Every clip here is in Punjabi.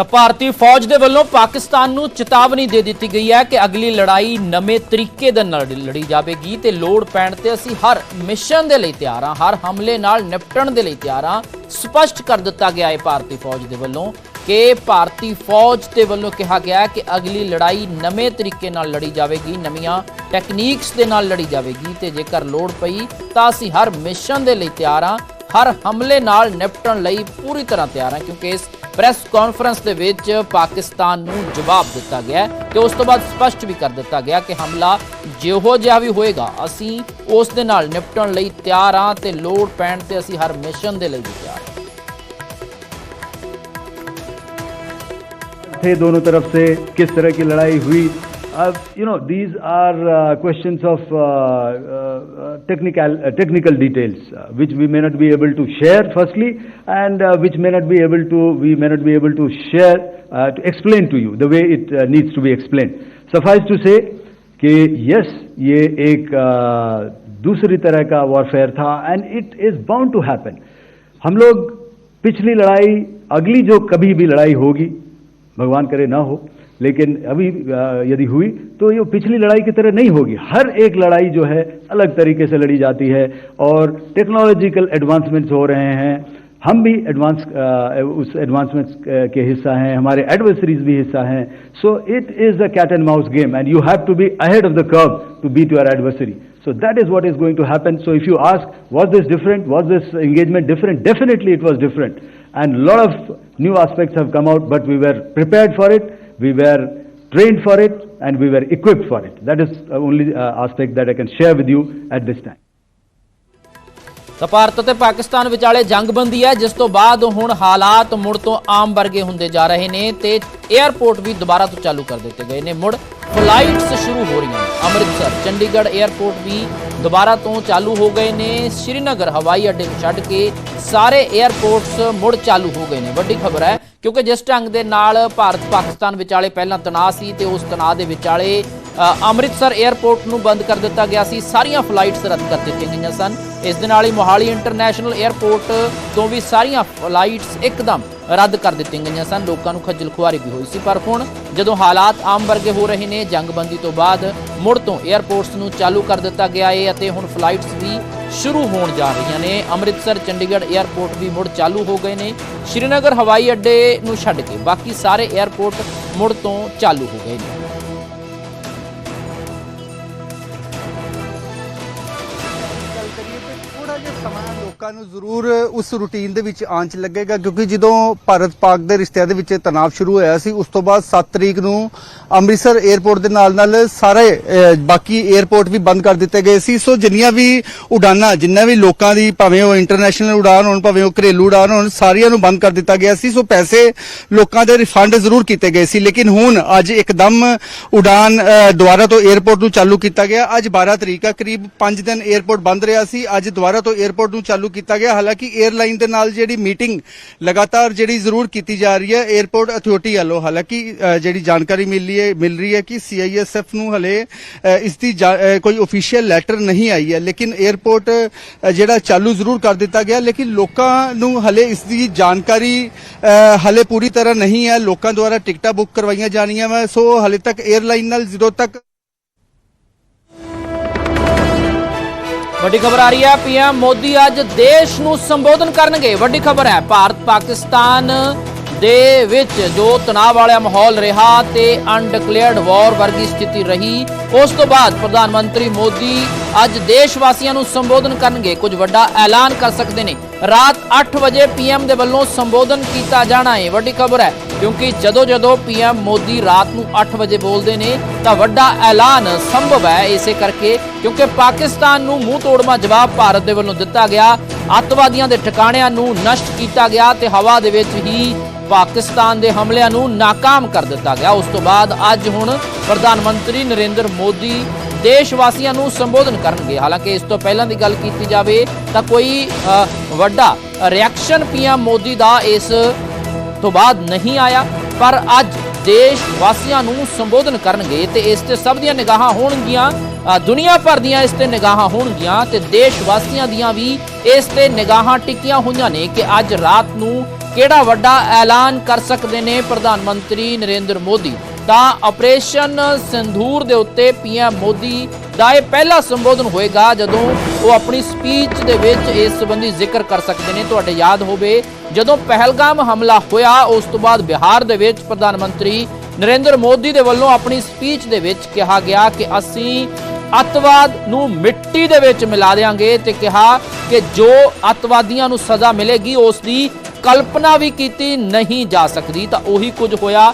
ਤਾਂ ਭਾਰਤੀ ਫੌਜ ਦੇ ਵੱਲੋਂ ਪਾਕਿਸਤਾਨ ਨੂੰ ਚੇਤਾਵਨੀ ਦੇ ਦਿੱਤੀ ਗਈ ਹੈ ਕਿ ਅਗਲੀ ਲੜਾਈ ਨਵੇਂ ਤਰੀਕੇ ਦੇ ਨਾਲ ਲੜੀ ਜਾਵੇਗੀ ਤੇ ਲੋੜ ਪੈਣ ਤੇ ਅਸੀਂ ਹਰ ਮਿਸ਼ਨ ਦੇ ਲਈ ਤਿਆਰ ਹਾਂ। ਹਰ ਹਮਲੇ ਨਾਲ ਨਿਪਟਣ ਦੇ ਲਈ ਤਿਆਰ ਹਾਂ। ਸਪਸ਼ਟ ਕਰ ਦਿੱਤਾ ਗਿਆ ਹੈ ਭਾਰਤੀ ਫੌਜ ਦੇ ਵੱਲੋਂ ਕਿ ਭਾਰਤੀ ਫੌਜ ਦੇ ਵੱਲੋਂ ਕਿਹਾ ਗਿਆ ਕਿ ਅਗਲੀ ਲੜਾਈ ਨਵੇਂ ਤਰੀਕੇ ਨਾਲ ਲੜੀ ਜਾਵੇਗੀ, ਨਵੀਆਂ ਟੈਕਨੀਕਸ ਦੇ ਨਾਲ ਲੜੀ ਜਾਵੇਗੀ ਤੇ ਜੇਕਰ ਲੋੜ ਪਈ ਤਾਂ ਅਸੀਂ ਹਰ ਮਿਸ਼ਨ ਦੇ ਲਈ ਤਿਆਰ ਹਾਂ। ਹਰ ਹਮਲੇ ਨਾਲ ਨਿਪਟਣ ਲਈ ਪੂਰੀ ਤਰ੍ਹਾਂ ਤਿਆਰ ਹਾਂ ਕਿਉਂਕਿ ਇਸ ਪ੍ਰੈਸ ਕਾਨਫਰੰਸ ਦੇ ਵਿੱਚ ਪਾਕਿਸਤਾਨ ਨੂੰ ਜਵਾਬ ਦਿੱਤਾ ਗਿਆ ਹੈ ਤੇ ਉਸ ਤੋਂ ਬਾਅਦ ਸਪਸ਼ਟ ਵੀ ਕਰ ਦਿੱਤਾ ਗਿਆ ਕਿ ਹਮਲਾ ਜਿਹੋ ਜਿਹਾ ਵੀ ਹੋਏਗਾ ਅਸੀਂ ਉਸ ਦੇ ਨਾਲ ਨਿਪਟਣ ਲਈ ਤਿਆਰ ਹਾਂ ਤੇ ਲੋੜ ਪੈਣ ਤੇ ਅਸੀਂ ਹਰ ਮਿਸ਼ਨ ਦੇ ਲਈ ਵੀ ਤਿਆਰ ਹਾਂ थे दोनों तरफ से किस तरह की लड़ाई हुई you know these are questions of technical technical details which we may not be able to share firstly and uh, which may not be able to we may not be able to share uh, to explain to you the way it uh, needs to be explained suffice to say कि यस ये एक uh, दूसरी तरह का वॉरफेयर था and it is bound to happen हम लोग पिछली लड़ाई अगली जो कभी भी लड़ाई होगी भगवान करे ना हो लेकिन अभी यदि हुई तो ये पिछली लड़ाई की तरह नहीं होगी। हर एक लड़ाई जो है, अलग तरीके से लड़ी जाती है और टेक्नोलॉजिकल एडवांसमेंट्स हो रहे हैं। हम भी एडवांस उस एडवांसमेंट्स के हिस्सा हैं, हमारे एडवर्सरीज भी हिस्सा हैं। So it is the cat and mouse game and you have to be ahead of the curve to beat your adversary so that is what is going to happen so if you ask was this different was this engagement different definitely it was different and lot of new aspects have come out but we were prepare for it we were trained for it, and we were equipped for it. That is the only uh, aspect that I can share with you at this time. ਤਾਂ ਭਾਰਤ ਅਤੇ ਪਾਕਿਸਤਾਨ ਵਿਚਾਲੇ ਜੰਗਬੰਦੀ ਹੈ ਜਿਸ ਤੋਂ ਬਾਅਦ ਹੁਣ ਹਾਲਾਤ ਮੁੜ ਤੋਂ ਆਮ ਵਰਗੇ ਹੁੰਦੇ ਜਾ ਰਹੇ ਨੇ ਤੇ 에ਅਰਪੋਰਟ ਵੀ ਦੁਬਾਰਾ ਤੋਂ ਚਾਲੂ ਕਰ ਦਿੱਤੇ ਗਏ ਨੇ ਮੁੜ ਫਲਾਈਟਸ ਸ਼ੁਰੂ ਹੋ ਰਹੀਆਂ ਨੇ ਅੰਮ੍ਰਿਤਸਰ ਚੰਡੀਗੜ੍ਹ 에ਅਰਪੋਰਟ ਵੀ ਦੁਬਾਰਾ ਤੋਂ ਚਾਲੂ ਹੋ ਗਏ ਨੇ ਸ਼੍ਰੀਨਗਰ ਹਵਾਈ ਅੱਡੇ ਨੂੰ ਛੱਡ ਕੇ ਸਾਰੇ 에ਅਰਪੋਰਟਸ ਮੁੜ ਚਾਲੂ ਹੋ ਗਏ ਨੇ। ਵੱਡੀ ਖਬਰ ਹੈ, ਕਿਉਂਕਿ ਜਿਸ ਢੰਗ ਦੇ ਨਾਲ ਭਾਰਤ ਪਾਕਿਸਤਾਨ ਵਿਚਾਲੇ ਪਹਿਲਾਂ ਤਣਾਅ ਸੀ ਤੇ ਉਸ ਤਣਾਅ ਦੇ ਵਿਚਾਲੇ ਅੰਮ੍ਰਿਤਸਰ 에ਅਰਪੋਰਟ ਨੂੰ ਬੰਦ ਕਰ ਦਿੱਤਾ ਗਿਆ ਸੀ। ਸਾਰੀਆਂ ਫਲਾਈਟਸ ਰੱਦ ਕਰ ਦਿੱਤੀਆਂ ਗਈਆਂ ਸਨ। ਇਸ ਦੇ ਨਾਲ ਹੀ ਮੋਹਾਲੀ ਇੰਟਰਨੈਸ਼ਨਲ 에ਅਰਪੋਰਟ ਤੋਂ ਵੀ ਸਾਰੀਆਂ ਫਲਾਈਟਸ ਇੱਕਦਮ ਰੱਦ ਕਰ ਦਿੱਤੀਆਂ ਗਈਆਂ ਸਨ। ਲੋਕਾਂ ਨੂੰ ਖੱਜਲ ਖੁਆਰੀ ਵੀ ਹੋਈ ਸੀ। ਪਰ ਹੁਣ ਜਦੋਂ ਹਾਲਾਤ ਆਮ ਵਰਗੇ ਹੋ ਰਹੇ ਨੇ, ਜੰਗਬੰਦੀ ਤੋਂ ਬਾਅਦ ਮੁੜ ਤੋਂ 에ਅਰਪੋਰਟਸ ਨੂੰ ਚਾਲੂ ਕਰ ਦਿੱਤਾ ਗਿਆ ਹੈ ਅਤੇ ਹੁਣ ਫਲਾਈਟਸ ਵੀ ਸ਼ੁਰੂ ਹੋਣ ਜਾ ਰਹੀਆਂ ਨੇ। ਅੰਮ੍ਰਿਤਸਰ, ਚੰਡੀਗੜ੍ਹ 에ਅਰਪੋਰਟ ਵੀ ਮੁੜ ਚਾਲੂ ਹੋ ਗਏ ਨੇ। ਸ਼੍ਰੀਨਗਰ ਹਵਾਈ ਅੱਡੇ ਨੂੰ ਛੱਡ ਕੇ ਬਾਕੀ ਸਾਰੇ 에ਅਰਪੋਰਟ ਮੁੜ ਤੋਂ ਚਾਲੂ ਹੋ ਗਏ ਨੇ। ਕਿ ਸਮਾਂ ਲੋਕਾਂ ਨੂੰ ਜ਼ਰੂਰ ਉਸ ਰੁਟੀਨ ਦੇ ਵਿੱਚ ਆਂਚ ਲੱਗੇਗਾ, ਕਿਉਂਕਿ ਜਦੋਂ ਭਾਰਤ ਪਾਕ ਦੇ ਰਿਸ਼ਤਿਆਂ ਦੇ ਵਿੱਚ ਤਣਾਅ ਸ਼ੁਰੂ ਹੋਇਆ ਸੀ, ਉਸ ਤੋਂ ਬਾਅਦ 7 ਤਰੀਕ ਨੂੰ ਅੰਮ੍ਰਿਤਸਰ 에ਅਰਪੋਰਟ ਦੇ ਨਾਲ-ਨਾਲ ਸਾਰੇ ਬਾਕੀ 에ਅਰਪੋਰਟ ਵੀ ਬੰਦ ਕਰ ਦਿੱਤੇ ਗਏ ਸੀ। ਸੋ ਜਿੰਨੀਆਂ ਵੀ ਉਡਾਨਾਂ ਜਿੰਨਾ ਵੀ ਲੋਕਾਂ ਦੀ ਭਾਵੇਂ ਉਹ ਇੰਟਰਨੈਸ਼ਨਲ ਉਡਾਨ ਹੋਣ, ਭਾਵੇਂ ਉਹ ਘਰੇਲੂ ਉਡਾਨ ਹੋਣ, ਸਾਰੀਆਂ ਨੂੰ ਬੰਦ ਕਰ ਦਿੱਤਾ ਗਿਆ ਸੀ। ਸੋ ਪੈਸੇ ਲੋਕਾਂ ਦੇ ਰਿਫੰਡ ਜ਼ਰੂਰ ਕੀਤੇ ਗਏ ਸੀ। ਲੇਕਿਨ ਹੁਣ ਅੱਜ ਇੱਕਦਮ ਉਡਾਨ ਦੁਬਾਰਾ ਤੋਂ 에ਅਰਪੋਰਟ ਨੂੰ ਚਾਲੂ ਕੀਤਾ ਗਿਆ। ਅੱਜ 12 ਤਰੀਕ ਦਾ ਕਰੀਬ 5 ਦਿਨ 에ਅਰਪੋਰਟ ਬੰਦ ਰਿਹਾ ਸੀ। ਅੱਜ ਦੁਆਰਾ ਤੋਂ 에어ਪੋਰਟ ਨੂੰ ਚਾਲੂ ਕੀਤਾ ਗਿਆ। ਹਾਲਾਂਕਿ 에ਅਰਲਾਈਨ ਦੇ ਨਾਲ ਜਿਹੜੀ ਮੀਟਿੰਗ ਲਗਾਤਾਰ ਜਿਹੜੀ ਜ਼ਰੂਰ ਕੀਤੀ ਜਾ ਰਹੀ ਹੈ 에어ਪੋਰਟ ਅਥਾਰਟੀ ਵੱਲੋਂ। ਹਾਲਾਂਕਿ ਜਿਹੜੀ ਜਾਣਕਾਰੀ ਮਿਲੀ ਹੈ, ਮਿਲ ਰਹੀ ਹੈ ਕਿ ਸੀਆਈਐਸਐਫ ਨੂੰ ਹਲੇ ਇਸ ਦੀ ਕੋਈ ਅਫੀਸ਼ੀਅਲ ਲੈਟਰ ਨਹੀਂ ਆਈ ਹੈ। ਲੇਕਿਨ 에어ਪੋਰਟ ਜਿਹੜਾ ਚਾਲੂ ਜ਼ਰੂਰ ਕਰ ਦਿੱਤਾ ਗਿਆ। ਲੇਕਿਨ ਲੋਕਾਂ ਨੂੰ ਹਲੇ ਇਸ ਦੀ ਜਾਣਕਾਰੀ ਹਲੇ ਪੂਰੀ ਤਰ੍ਹਾਂ ਨਹੀਂ ਹੈ। ਲੋਕਾਂ ਦੁਆਰਾ ਟਿਕਟਾਂ ਬੁੱਕ ਕਰਵਾਈਆਂ ਜਾਣੀਆਂ ਵਾ। ਸੋ ਹਲੇ ਤੱਕ 에ਅਰਲਾਈਨ ਨਾਲ ਜਦੋਂ ਤੱਕ ਵੱਡੀ ਖਬਰ ਆ ਰਹੀ ਹੈ, ਪੀਐਮ ਮੋਦੀ ਅੱਜ ਦੇਸ਼ ਨੂੰ ਸੰਬੋਧਨ ਕਰਨਗੇ। ਵੱਡੀ ਖਬਰ ਹੈ, ਭਾਰਤ ਪਾਕਿਸਤਾਨ ਦੇ ਵਿੱਚ ਜੋ ਤਣਾਅ ਵਾਲਾ ਮਾਹੌਲ ਰਿਹਾ ਤੇ ਅਨਡਿਕਲੇਅਰਡ ਵਾਰ ਵਰਗੀ ਸਥਿਤੀ ਰਹੀ, ਉਸ ਤੋਂ ਬਾਅਦ ਪ੍ਰਧਾਨ ਮੰਤਰੀ ਮੋਦੀ ਅੱਜ ਦੇਸ਼ ਵਾਸੀਆਂ ਨੂੰ ਸੰਬੋਧਨ ਕਰਨਗੇ। ਕੁਝ ਵੱਡਾ ਐਲਾਨ ਕਰ ਸਕਦੇ ਨੇ। ਰਾਤ 8 ਵਜੇ ਪੀਐਮ ਦੇ ਵੱਲੋਂ ਸੰਬੋਧਨ ਕੀਤਾ ਜਾਣਾ ਹੈ। ਵੱਡੀ ਖਬਰ ਹੈ, ਕਿਉਂਕਿ ਜਦੋਂ ਜਦੋਂ ਪੀਐਮ ਮੋਦੀ ਰਾਤ ਨੂੰ 8 ਵਜੇ ਬੋਲਦੇ ਨੇ, ਤਾਂ ਵੱਡਾ ਐਲਾਨ ਸੰਭਵ ਹੈ ਇਸੇ ਕਰਕੇ, ਕਿਉਂਕਿ ਪਾਕਿਸਤਾਨ ਨੂੰ ਮੂੰਹ ਤੋੜਵਾ ਜਵਾਬ ਭਾਰਤ ਦੇ ਵੱਲੋਂ ਦਿੱਤਾ ਗਿਆ। ਅੱਤਵਾਦੀਆਂ ਦੇ ਠਿਕਾਣਿਆਂ ਨੂੰ ਨਸ਼ਟ ਕੀਤਾ ਗਿਆ ਤੇ ਹਵਾ ਦੇ ਵਿੱਚ ਹੀ ਪਾਕਿਸਤਾਨ ਦੇ ਹਮਲਿਆਂ ਨੂੰ ਨਾਕਾਮ ਕਰ ਦਿੱਤਾ ਗਿਆ। ਉਸ ਤੋਂ ਬਾਅਦ ਅੱਜ ਹੁਣ ਪ੍ਰਧਾਨ ਮੰਤਰੀ ਨਰਿੰਦਰ ਮੋਦੀ ਦੇਸ਼ ਵਾਸੀਆਂ ਨੂੰ ਸੰਬੋਧਨ ਕਰਨਗੇ। ਹਾਲਾਂਕਿ ਇਸ ਤੋਂ ਪਹਿਲਾਂ ਦੀ ਗੱਲ ਕੀਤੀ ਜਾਵੇ ਤਾਂ ਕੋਈ ਵੱਡਾ ਰਿਐਕਸ਼ਨ ਪੀਐਮ ਮੋਦੀ ਦਾ ਇਸ ਤੋਂ ਬਾਅਦ ਨਹੀਂ ਆਇਆ। ਪਰ ਅੱਜ ਦੇਸ਼ ਵਾਸੀਆਂ ਨੂੰ ਸੰਬੋਧਨ ਕਰਨਗੇ ਤੇ ਇਸ ਤੇ ਸਭ ਦੀਆਂ ਨਿਗਾਹਾਂ ਹੋਣਗੀਆਂ। ਦੁਨੀਆ ਭਰ ਦੀਆਂ ਇਸ ਤੇ ਨਿਗਾਹਾਂ ਹੋਣਗੀਆਂ ਤੇ ਦੇਸ਼ ਵਾਸੀਆਂ ਦੀਆਂ ਵੀ ਇਸ ਤੇ ਨਿਗਾਹਾਂ ਟਿਕੀਆਂ ਹੋਈਆਂ ਨੇ ਕਿ ਅੱਜ ਰਾਤ ਨੂੰ ਕਿਹੜਾ ਵੱਡਾ ਐਲਾਨ ਕਰ ਸਕਦੇ ਨੇ ਪ੍ਰਧਾਨ ਮੰਤਰੀ ਨਰਿੰਦਰ ਮੋਦੀ। ਤਾਂ ਆਪਰੇਸ਼ਨ ਸਿੰਧੂਰ ਦੇ ਉੱਤੇ ਪੀਐਮ ਮੋਦੀ ਦਾ ਇਹ ਪਹਿਲਾ ਸੰਬੋਧਨ ਹੋਏਗਾ ਜਦੋਂ ਉਹ ਆਪਣੀ ਸਪੀਚ ਦੇ ਵਿੱਚ ਇਸ ਸੰਬੰਧੀ ਜ਼ਿਕਰ ਕਰ ਸਕਦੇ ਨੇ। ਤੁਹਾਡੇ ਯਾਦ ਹੋਵੇ, ਜਦੋਂ ਪਹਿਲਗਾਮ ਹਮਲਾ ਹੋਇਆ, ਉਸ ਤੋਂ ਬਾਅਦ ਬਿਹਾਰ ਦੇ ਵਿੱਚ ਪ੍ਰਧਾਨ ਮੰਤਰੀ ਨਰਿੰਦਰ ਮੋਦੀ ਦੇ ਵੱਲੋਂ ਆਪਣੀ ਸਪੀਚ ਦੇ ਵਿੱਚ ਕਿਹਾ ਗਿਆ ਕਿ ਅਸੀਂ ਅੱਤਵਾਦ ਨੂੰ ਮਿੱਟੀ ਦੇ ਵਿੱਚ ਮਿਲਾ ਦੇਾਂਗੇ ਤੇ ਕਿਹਾ ਕਿ ਜੋ ਅੱਤਵਾਦੀਆਂ ਨੂੰ ਸਜ਼ਾ ਮਿਲੇਗੀ, ਉਸ ਦੀ ਕਲਪਨਾ ਵੀ ਕੀਤੀ ਨਹੀਂ ਜਾ ਸਕਦੀ। ਤਾਂ ਉਹੀ ਕੁਝ ਹੋਇਆ।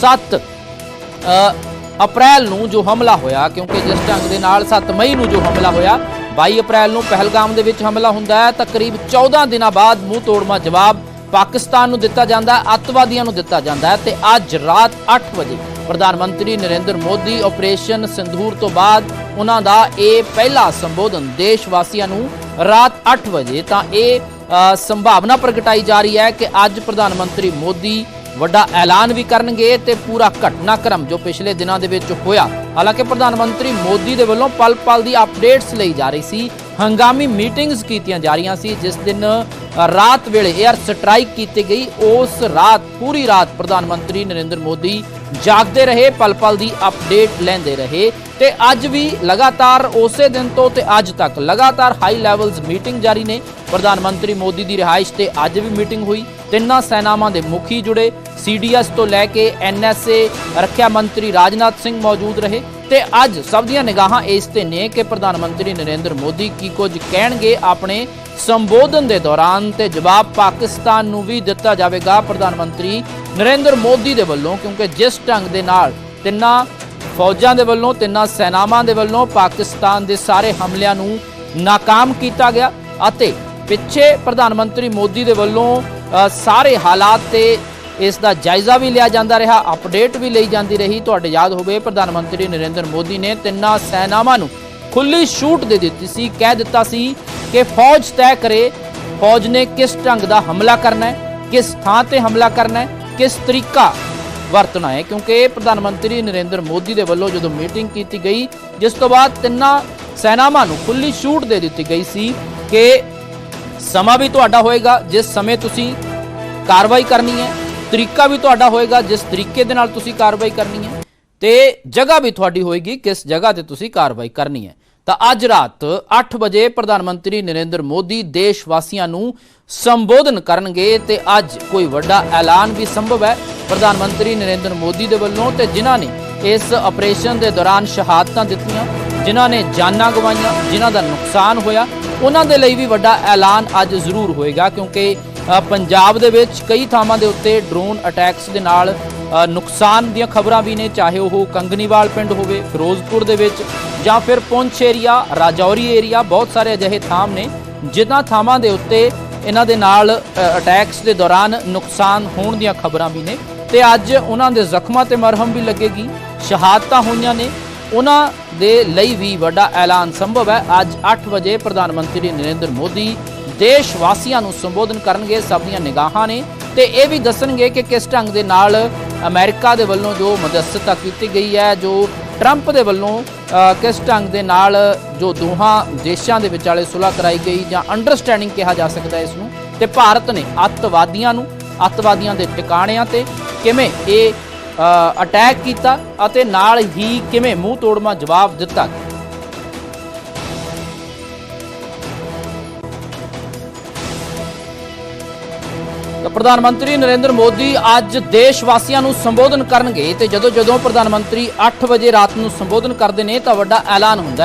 7 ਅਪ੍ਰੈਲ ਨੂੰ ਜੋ ਹਮਲਾ ਹੋਇਆ, ਕਿਉਂਕਿ ਜਿਸ ਢੰਗ ਦੇ ਨਾਲ 7 ਮਈ ਨੂੰ ਜੋ ਹਮਲਾ ਹੋਇਆ 22 ਅਪ੍ਰੈਲ ਨੂੰ ਪਹਿਲਗਾਮ ਦੇ ਵਿੱਚ ਹਮਲਾ ਹੁੰਦਾ ਹੈ ਤਕਰੀਬ ਕਰੀਬ 14 ਦਿਨਾਂ ਬਾਅਦ ਮੂੰਹ ਤੋੜਮਾ ਜਵਾਬ ਪਾਕਿਸਤਾਨ ਨੂੰ ਦਿੱਤਾ ਜਾਂਦਾ ਹੈ, ਅੱਤਵਾਦੀਆਂ ਨੂੰ ਦਿੱਤਾ ਜਾਂਦਾ ਹੈ, ਤੇ ਅੱਜ ਰਾਤ 8 ਵਜੇ ਪ੍ਰਧਾਨ ਮੰਤਰੀ ਨਰਿੰਦਰ ਮੋਦੀ ਆਪਰੇਸ਼ਨ ਸਿੰਧੂਰ ਤੋਂ ਬਾਅਦ ਉਹਨਾਂ ਦਾ ਇਹ ਪਹਿਲਾ ਸੰਬੋਧਨ ਦੇਸ਼ ਵਾਸੀਆਂ ਨੂੰ ਰਾਤ 8 ਵਜੇ, ਤਾਂ ਇਹ ਸੰਭਾਵਨਾ ਪ੍ਰਗਟਾਈ ਜਾ ਰਹੀ ਹੈ ਕਿ ਅੱਜ ਪ੍ਰਧਾਨ ਮੰਤਰੀ ਮੋਦੀ ਵੱਡਾ ਐਲਾਨ ਵੀ ਕਰਨਗੇ ਤੇ ਪੂਰਾ ਘਟਨਾਕ੍ਰਮ ਜੋ ਪਿਛਲੇ ਦਿਨਾਂ ਦੇ ਵਿੱਚ ਹੋਇਆ, ਹਾਲਾਂਕਿ ਪ੍ਰਧਾਨ ਮੰਤਰੀ ਮੋਦੀ ਦੇ ਵੱਲੋਂ ਪਲ-ਪਲ ਦੀ ਅਪਡੇਟਸ ਲਈ ਜਾ ਰਹੀ ਸੀ, ਹੰਗਾਮੀ ਮੀਟਿੰਗਸ ਕੀਤੀਆਂ ਜਾ ਰਹੀਆਂ ਸੀ, ਜਿਸ ਦਿਨ ਰਾਤ ਵੇਲੇ 에ਅਰ ਸਟ੍ਰਾਈਕ ਕੀਤੀ ਗਈ, ਉਸ ਰਾਤ, ਪੂਰੀ ਰਾਤ ਪ੍ਰਧਾਨ ਮੰਤਰੀ ਨਰਿੰਦਰ ਮੋਦੀ ਜਾਗਦੇ ਰਹੇ, ਪਲ-ਪਲ ਦੀ ਅਪਡੇਟ ਲੈਂਦੇ ਰਹੇ ਤੇ ਅੱਜ ਵੀ ਲਗਾਤਾਰ ਉਸੇ ਦਿਨ ਤੋਂ ਤੇ ਅੱਜ ਤੱਕ ਲਗਾਤਾਰ ਹਾਈ ਲੈਵਲਸ ਮੀਟਿੰਗ ਜਾਰੀ ਨੇ। ਪ੍ਰਧਾਨ ਮੰਤਰੀ ਮੋਦੀ ਦੀ ਰਿਹਾਇਸ਼ ਤੇ ਅੱਜ ਵੀ ਮੀਟਿੰਗ ਹੋਈ। ਤਿੰਨਾਂ ਸੈਨਾਵਾਂ ਦੇ ਮੁਖੀ ਜੁੜੇ। ਸੀਡੀਐਸ ਤੋਂ ਲੈ ਕੇ ਐਨਐਸਏ ਰੱਖਿਆ ਮੰਤਰੀ ਰਾਜਨਾਥ ਸਿੰਘ ਮੌਜੂਦ ਰਹੇ ਤੇ ਅੱਜ ਸਭ ਦੀਆਂ ਨਿਗਾਹਾਂ ਇਸ ਤੇ ਨੇ ਕਿ ਪ੍ਰਧਾਨ ਮੰਤਰੀ ਨਰਿੰਦਰ ਮੋਦੀ ਕੀ ਕੁਝ ਕਹਿਣਗੇ ਆਪਣੇ ਸੰਬੋਧਨ ਦੇ ਦੌਰਾਨ ਤੇ ਜਵਾਬ ਪਾਕਿਸਤਾਨ ਨੂੰ ਵੀ ਦਿੱਤਾ ਜਾਵੇਗਾ ਪ੍ਰਧਾਨ ਮੰਤਰੀ ਨਰਿੰਦਰ ਮੋਦੀ ਦੇ ਵੱਲੋਂ ਕਿਉਂਕਿ ਜਿਸ ਢੰਗ ਦੇ ਨਾਲ ਤਿੰਨਾਂ ਫੌਜਾਂ ਦੇ ਵੱਲੋਂ, ਤਿੰਨਾਂ ਸੈਨਾਵਾਂ ਦੇ ਵੱਲੋਂ ਪਾਕਿਸਤਾਨ ਦੇ ਸਾਰੇ ਹਮਲਿਆਂ ਨੂੰ ਨਾਕਾਮ ਕੀਤਾ ਗਿਆ ਅਤੇ ਪਿੱਛੇ ਪ੍ਰਧਾਨ ਮੰਤਰੀ ਮੋਦੀ ਦੇ ਵੱਲੋਂ ਸਾਰੇ ਹਾਲਾਤ ਤੇ ਇਸ ਦਾ ਜਾਇਜ਼ਾ ਵੀ ਲਿਆ ਜਾਂਦਾ ਰਿਹਾ ਅਪਡੇਟ ਵੀ ਲਈ ਜਾਂਦੀ ਰਹੀ। ਤੁਹਾਡੇ ਯਾਦ ਹੋਵੇ, ਪ੍ਰਧਾਨ ਮੰਤਰੀ ਨਰਿੰਦਰ ਮੋਦੀ ਨੇ ਤਿੰਨਾਂ ਸੈਨਾਵਾਂ ਨੂੰ ਖੁੱਲੀ ਛੂਟ ਦੇ ਦਿੱਤੀ ਸੀ। ਕਹਿ ਦਿੱਤਾ ਸੀ ਕਿ ਫੌਜ ਤੈਅ ਕਰੇ, ਫੌਜ ਨੇ ਕਿਸ ਢੰਗ ਦਾ ਹਮਲਾ ਕਰਨਾ ਹੈ, ਕਿਸ ਥਾਂ ਤੇ ਹਮਲਾ ਕਰਨਾ ਹੈ, ਕਿਸ ਤਰੀਕਾ ਵਰਤਣਾ ਹੈ। ਕਿਉਂਕਿ ਪ੍ਰਧਾਨ ਮੰਤਰੀ ਨਰਿੰਦਰ ਮੋਦੀ ਦੇ ਵੱਲੋਂ ਜਦੋਂ ਮੀਟਿੰਗ ਕੀਤੀ ਗਈ, ਜਿਸ ਤੋਂ ਬਾਅਦ ਤਿੰਨਾਂ ਸੈਨਾਵਾਂ ਨੂੰ ਖੁੱਲੀ ਛੂਟ ਦੇ ਦਿੱਤੀ ਗਈ ਸੀ ਕਿ ਸਮਾਂ ਵੀ ਤੁਹਾਡਾ ਹੋਏਗਾ ਜਿਸ ਸਮੇਂ ਤੁਸੀਂ ਕਾਰਵਾਈ ਕਰਨੀ ਹੈ, ਤਰੀਕਾ ਵੀ ਤੁਹਾਡਾ ਹੋਏਗਾ ਜਿਸ ਤਰੀਕੇ ਦੇ ਨਾਲ ਤੁਸੀਂ ਕਾਰਵਾਈ ਕਰਨੀ ਹੈ ਤੇ ਜਗ੍ਹਾ ਵੀ ਤੁਹਾਡੀ ਹੋਏਗੀ ਕਿਸ ਜਗ੍ਹਾ ਤੇ ਤੁਸੀਂ ਕਾਰਵਾਈ ਕਰਨੀ ਹੈ। ਤਾਂ ਅੱਜ ਰਾਤ 8 ਵਜੇ ਪ੍ਰਧਾਨ ਮੰਤਰੀ ਨਰਿੰਦਰ ਮੋਦੀ ਦੇਸ਼ ਵਾਸੀਆਂ ਨੂੰ ਸੰਬੋਧਨ ਕਰਨਗੇ ਤੇ ਅੱਜ ਕੋਈ ਵੱਡਾ ਐਲਾਨ ਵੀ ਸੰਭਵ ਹੈ ਪ੍ਰਧਾਨ ਮੰਤਰੀ ਨਰਿੰਦਰ ਮੋਦੀ ਦੇ ਵੱਲੋਂ ਤੇ ਜਿਨ੍ਹਾਂ ਨੇ ਇਸ ਆਪਰੇਸ਼ਨ ਦੇ ਦੌਰਾਨ ਸ਼ਹਾਦਤਾਂ ਦਿੱਤੀਆਂ, ਜਿਨ੍ਹਾਂ ਨੇ ਜਾਨਾਂ ਗਵਾਈਆਂ, ਜਿਨ੍ਹਾਂ ਦਾ ਨੁਕਸਾਨ ਹੋਇਆ ਉਹਨਾਂ ਦੇ ਲਈ ਵੀ ਵੱਡਾ ਐਲਾਨ ਅੱਜ ਜ਼ਰੂਰ ਹੋਏਗਾ ਕਿਉਂਕਿ ਪੰਜਾਬ ਦੇ ਵਿੱਚ ਕਈ ਥਾਵਾਂ ਦੇ ਉੱਤੇ ਡਰੋਨ ਅਟੈਕਸ ਦੇ ਨਾਲ ਨੁਕਸਾਨ ਦੀਆਂ ਖਬਰਾਂ ਵੀ ਨੇ, ਚਾਹੇ ਉਹ ਕੰਗਨੀਵਾਲ ਪਿੰਡ ਹੋਵੇ, ਫਿਰੋਜ਼ਪੁਰ ਦੇ ਵਿੱਚ, ਜਾਂ ਫਿਰ ਪੁੰਛ ਏਰੀਆ, ਰਾਜੌਰੀ ਏਰੀਆ, ਬਹੁਤ ਸਾਰੇ ਅਜਿਹੇ ਥਾਂ ਨੇ, ਜਿਨ੍ਹਾਂ ਥਾਵਾਂ ਦੇ ਉੱਤੇ ਇਹਨਾਂ ਦੇ ਨਾਲ ਅਟੈਕਸ ਦੇ ਦੌਰਾਨ ਨੁਕਸਾਨ ਹੋਣ ਦੀਆਂ ਖਬਰਾਂ ਵੀ ਨੇ। ਤੇ ਅੱਜ ਉਹਨਾਂ ਦੇ ਜ਼ਖਮਾਂ ਤੇ ਮਰਹਮ ਵੀ ਲੱਗੇਗੀ, ਸ਼ਹਾਦਤਾਂ ਹੋਈਆਂ ਨੇ ਉਹਨਾਂ ਦੇ ਲਈ ਵੀ ਵੱਡਾ ਐਲਾਨ ਸੰਭਵ ਹੈ। ਅੱਜ 8 ਵਜੇ ਪ੍ਰਧਾਨ ਮੰਤਰੀ ਨਰਿੰਦਰ ਮੋਦੀ ਦੇਸ਼ ਵਾਸੀਆਂ ਨੂੰ ਸੰਬੋਧਨ ਕਰਨਗੇ। ਸਭ ਦੀਆਂ ਨਿਗਾਹਾਂ ਨੇ ਤੇ ਇਹ ਵੀ ਦੱਸਣਗੇ ਕਿ ਕਿਸ ਢੰਗ ਦੇ ਨਾਲ ਅਮਰੀਕਾ ਦੇ ਵੱਲੋਂ ਜੋ ਮਦਦ ਕੀਤੀ ਗਈ ਹੈ, ਜੋ ਟਰੰਪ ਦੇ ਵੱਲੋਂ ਕਿਸ ਢੰਗ ਦੇ ਨਾਲ ਜੋ ਦੋਹਾਂ ਦੇਸ਼ਾਂ ਦੇ ਵਿਚਾਲੇ ਸੁਲ੍ਹਾ ਕਰਾਈ ਗਈ ਜਾਂ ਅੰਡਰਸਟੈਂਡਿੰਗ ਕਿਹਾ ਜਾ ਸਕਦਾ ਇਸ ਨੂੰ ਤੇ ਭਾਰਤ ਨੇ ਅੱਤਵਾਦੀਆਂ ਨੂੰ, ਅੱਤਵਾਦੀਆਂ ਦੇ ਟਿਕਾਣਿਆਂ ਤੇ ਕਿਵੇਂ ਇਹ ਅਟੈਕ ਕੀਤਾ ਅਤੇ ਨਾਲ ਹੀ ਕਿਵੇਂ ਮੂੰਹ ਤੋੜਮਾ ਜਵਾਬ ਦਿੱਤਾ? ਪ੍ਰਧਾਨ ਮੰਤਰੀ ਨਰਿੰਦਰ ਮੋਦੀ ਅੱਜ ਦੇਸ਼ ਵਾਸੀਆਂ ਨੂੰ ਸੰਬੋਧਨ ਕਰਨਗੇ ਤੇ ਜਦੋਂ ਜਦੋਂ ਪ੍ਰਧਾਨ ਮੰਤਰੀ 8 ਵਜੇ ਰਾਤ ਨੂੰ ਸੰਬੋਧਨ ਕਰਦੇ ਨੇ ਤਾਂ ਵੱਡਾ ਐਲਾਨ ਹੁੰਦਾ ਹੈ।